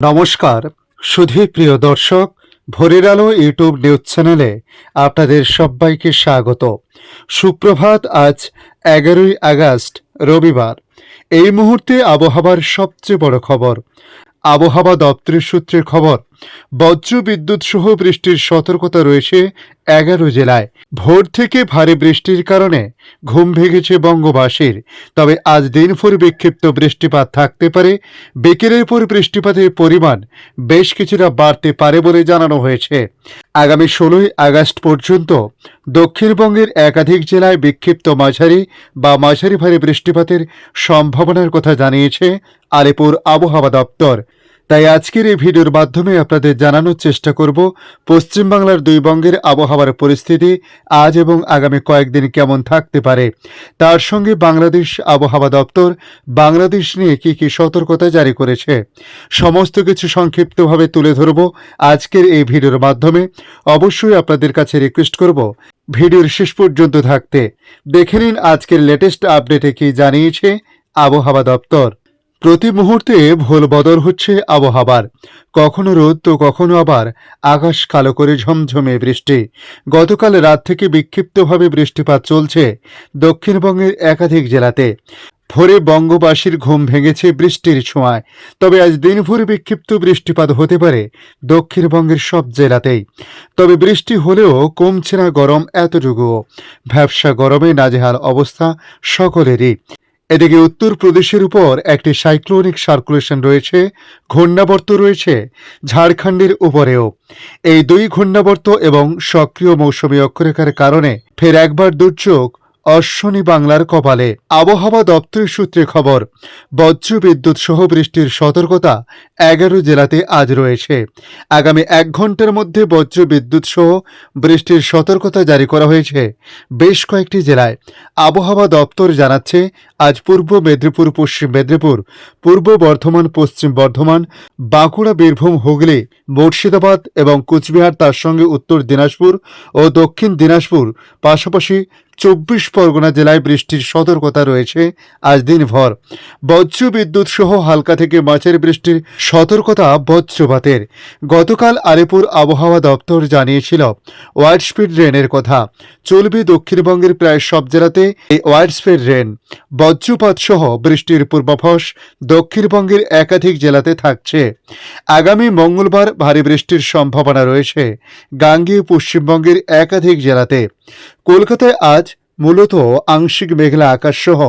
নমস্কার সুধী প্রিয় দর্শক, ভোরের আলো ইউটিউব নিউজ চ্যানেলে আপনাদের সবাইকে স্বাগত। সুপ্রভাত, আজ এগারোই আগস্ট, রবিবার। এই মুহূর্তে আবহাওয়ার সবচেয়ে বড় খবর। আবহাওয়া দপ্তরের সূত্রের খবর বজ্র বিদ্যুৎ সহ বৃষ্টির সতর্কতা রয়েছে এগারো জেলায়। ভোর থেকে ভারী বৃষ্টির কারণে ঘুম ভেঙেছে বঙ্গবাসীর। তবে আজ দিনভর বিক্ষিপ্ত বৃষ্টিপাত থাকতে পারে। বিকেলের পর বৃষ্টিপাতের পরিমাণ বেশ কিছুটা বাড়তে পারে বলে জানানো হয়েছে। আগামী ষোলোই আগস্ট পর্যন্ত দক্ষিণবঙ্গের একাধিক জেলায় বিক্ষিপ্ত মাঝারি বা মাঝারি ভারী বৃষ্টিপাতের সম্ভাবনার কথা জানিয়েছে আলিপুর আবহাওয়া দপ্তর। তাই আজকের এই ভিডিওর মাধ্যমে আপনাদের জানানোর চেষ্টা করব, পশ্চিমবাংলার দুই বঙ্গের আবহাওয়ার পরিস্থিতি আজ এবং আগামী কয়েকদিন কেমন থাকতে পারে। তার সঙ্গে বাংলাদেশ আবহাওয়া দপ্তর, বাংলাদেশ নিয়ে কি কি সতর্কতা জারি করেছে, সমস্ত কিছু সংক্ষিপ্তভাবে তুলে ধরব আজকের এই ভিডিওর মাধ্যমে। অবশ্যই আপনাদের কাছে রিকোয়েস্ট করব, ভিডিওর শেষ পর্যন্ত থাকতে। দেখে নিন আজকের লেটেস্ট আপডেটে কি জানিয়েছে আবহাওয়া দপ্তর। প্রতি মুহূর্তে ভোল বদল হচ্ছে আবহাওয়ার। কখনো রোদ, তো কখনো আবার আকাশ কালো করে ঝমঝমে বৃষ্টি। গতকাল রাত থেকে বিক্ষিপ্তভাবে বৃষ্টিপাত চলছে দক্ষিণবঙ্গের একাধিক জেলাতে। ভোরে বঙ্গবাসীর ঘুম ভেঙেছে বৃষ্টির ছোঁয়ায়। তবে আজ দিনভর বিক্ষিপ্ত বৃষ্টিপাত হতে পারে দক্ষিণবঙ্গের সব জেলাতেই। তবে বৃষ্টি হলেও কমছে না গরম এতটুকুও। ভ্যাবসা গরমে নাজেহাল অবস্থা সকলেরই। এদিকে উত্তর প্রদেশের উপর একটি সাইক্লোনিক সার্কুলেশন রয়েছে, ঘূর্ণাবর্ত রয়েছে, ঝাড়খণ্ডের উপরেও। এই দুই ঘূর্ণাবর্ত এবং সক্রিয় মৌসুমী অক্ষরেখার কারণে ফের একবার দুর্যোগ অশ্বনী বাংলার কপালে আবহাওয়া দপ্তরের সূত্রে খবর, বজ্র বিদ্যুৎ সহ বৃষ্টির সতর্কতা এগারো জেলাতে আজ রয়েছে। আগামী এক ঘণ্টার মধ্যে বজ্র বিদ্যুৎ সহ বৃষ্টির সতর্কতা জারি করা হয়েছে। বেশ কয়েকটি জেলায় আবহাওয়া দপ্তর জানাচ্ছে, আজ পূর্ব মেদিনীপুর, পশ্চিম মেদিনীপুর, পূর্ব বর্ধমান, পশ্চিম বর্ধমান, বাঁকুড়া, বীরভূম, হুগলি, মুর্শিদাবাদ এবং কুচবিহার, তার সঙ্গে উত্তর দিনাজপুর ও দক্ষিণ দিনাজপুর, পাশাপাশি চব্বিশ পরগনা জেলায় বৃষ্টির সতর্কতা রয়েছে আজ দিনভর। বজ্র বিদ্যুৎ সহ হালকা থেকে মাঝের বৃষ্টির সতর্কতা বজ্রপাতের। গতকাল আলিপুর আবহাওয়া দপ্তর জানিয়েছিল ওয়াইড স্পিড রেনের কথা। চলবে দক্ষিণবঙ্গের প্রায় সব জেলাতে এই ওয়াইড স্পিড রেন বজ্রপাত সহ বৃষ্টির পূর্বাভাস দক্ষিণবঙ্গের একাধিক জেলাতে থাকছে। আগামী মঙ্গলবার ভারী বৃষ্টির সম্ভাবনা রয়েছে। গাঙ্গেয় পশ্চিমবঙ্গের একাধিক জেলাতে। কলকাতায় আজ মূলত আংশিক মেঘলা আকাশ সহ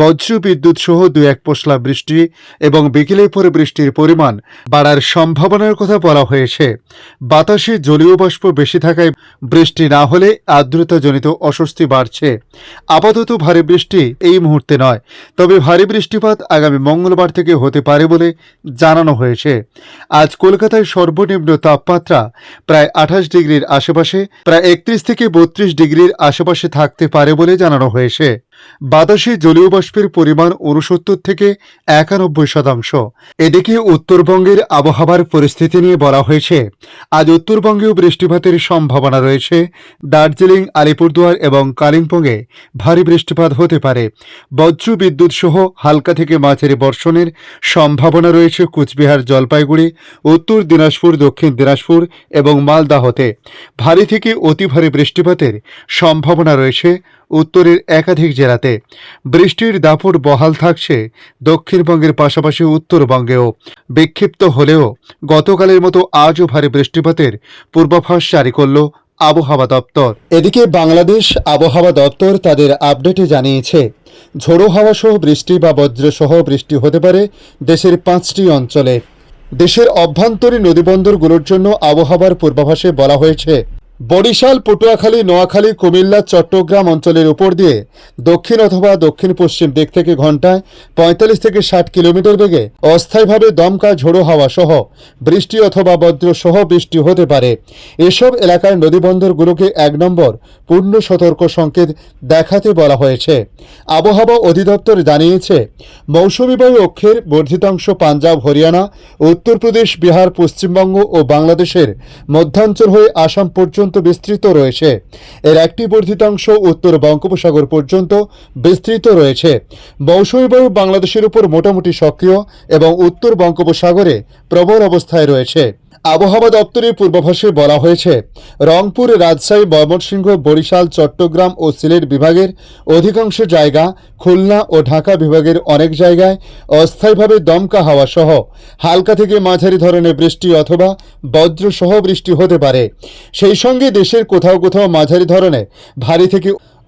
বজ্র বিদ্যুৎ সহ দু এক পশলা বৃষ্টি এবং বিকেলের পরে বৃষ্টির পরিমাণ বাড়ার সম্ভাবনার কথা বলা হয়েছে। বাতাসে জলীয় বাষ্প বেশি থাকায় বৃষ্টি না হলে আর্দ্রতাজনিত অস্বস্তি বাড়ছে। আপাতত ভারী বৃষ্টি এই মুহূর্তে নয়, তবে ভারী বৃষ্টিপাত আগামী মঙ্গলবার থেকে হতে পারে বলে জানানো হয়েছে। আজ কলকাতায় সর্বনিম্ন তাপমাত্রা প্রায় আঠাশ ডিগ্রির আশেপাশে, প্রায় একত্রিশ থেকে বত্রিশ ডিগ্রির আশেপাশে থাকতে পারে বলে জানানো হয়েছে। বাতাসে জলীয় বাষ্পের পরিমাণ উনসত্তর থেকে একানব্বই শতাংশ। এদিকে উত্তরবঙ্গের আবহাওয়ার পরিস্থিতি নিয়ে বলা হয়েছে, আজ উত্তরবঙ্গেও বৃষ্টিপাতের সম্ভাবনা রয়েছে। দার্জিলিং, আলিপুরদুয়ার এবং কালিম্পংয়ে ভারী বৃষ্টিপাত হতে পারে। বজ্র বিদ্যুৎ সহ হালকা থেকে মাঝারি বর্ষণের সম্ভাবনা রয়েছে কুচবিহার, জলপাইগুড়ি, উত্তর দিনাজপুর, দক্ষিণ দিনাজপুর এবং মালদাহতে। ভারী থেকে অতি ভারী বৃষ্টিপাতের সম্ভাবনা রয়েছে উত্তরের একাধিক জেলাতে। বৃষ্টির দাপট বহাল থাকছে দক্ষিণবঙ্গের পাশাপাশি উত্তরবঙ্গেও। বিক্ষিপ্ত হলেও গতকালের মতো আজও ভারী বৃষ্টিপাতের পূর্বাভাস জারি করল আবহাওয়া দপ্তর। এদিকে বাংলাদেশ আবহাওয়া দপ্তর তাদের আপডেটে জানিয়েছে, ঝোড়ো হাওয়া সহ বৃষ্টি বা বজ্র সহ বৃষ্টি হতে পারে দেশের পাঁচটি অঞ্চলে। দেশের অভ্যন্তরীণ নদীবন্দরগুলোর জন্য আবহাওয়ার পূর্বাভাসে বলা হয়েছে বরিশাল, পটুয়াখালী, নোয়াখালী, কুমিল্লা, চট্টগ্রাম অঞ্চলের উপর দিয়ে দক্ষিণ অথবা দক্ষিণ পশ্চিম দিক থেকে ঘন্টায় পঁয়তাল্লিশ থেকে ষাট কিলোমিটার বেগে অস্থায়ীভাবে দমকা ঝোড়ো হাওয়া সহ বৃষ্টি অথবা বজ্র সহ বৃষ্টি হতে পারে। এসব এলাকার নদীবন্দরগুলোকে এক নম্বর পূর্ণ সতর্ক সংকেত দেখাতে বলা হয়েছে। আবহাওয়া অধিদপ্তর জানিয়েছে, মৌসুমী বায়ু অক্ষের বর্ধিতাংশ পাঞ্জাব, হরিয়ানা, উত্তরপ্রদেশ, বিহার, পশ্চিমবঙ্গ ও বাংলাদেশের মধ্যাঞ্চল হয়ে আসাম পর্যন্ত পর্যন্ত বিস্তৃত রয়েছে। এর একটি বর্ধিতাংশ উত্তর বঙ্গোপসাগর পর্যন্ত বিস্তৃত রয়েছে। মৌসুমী বায়ু বাংলাদেশের উপর মোটামুটি সক্রিয় এবং উত্তর বঙ্গোপসাগরে প্রবল অবস্থায় রয়েছে। আবহাওয়া দপ্তরের পূর্বাভাসে বলা হয়েছে, রংপুর, রাজশাহী, ময়মনসিংহ, বরিশাল, চট্টগ্রাম ও সিলেট বিভাগের অধিকাংশ জায়গা খুলনা ও ঢাকা বিভাগের অনেক জায়গায় অস্থায়ীভাবে দমকা হাওয়া সহ হালকা থেকে মাঝারি ধরনের বৃষ্টি অথবা বজ্রসহ বৃষ্টি হতে পারে। সেই সঙ্গে দেশের কোথাও কোথাও মাঝারি ধরনের ভারী থেকে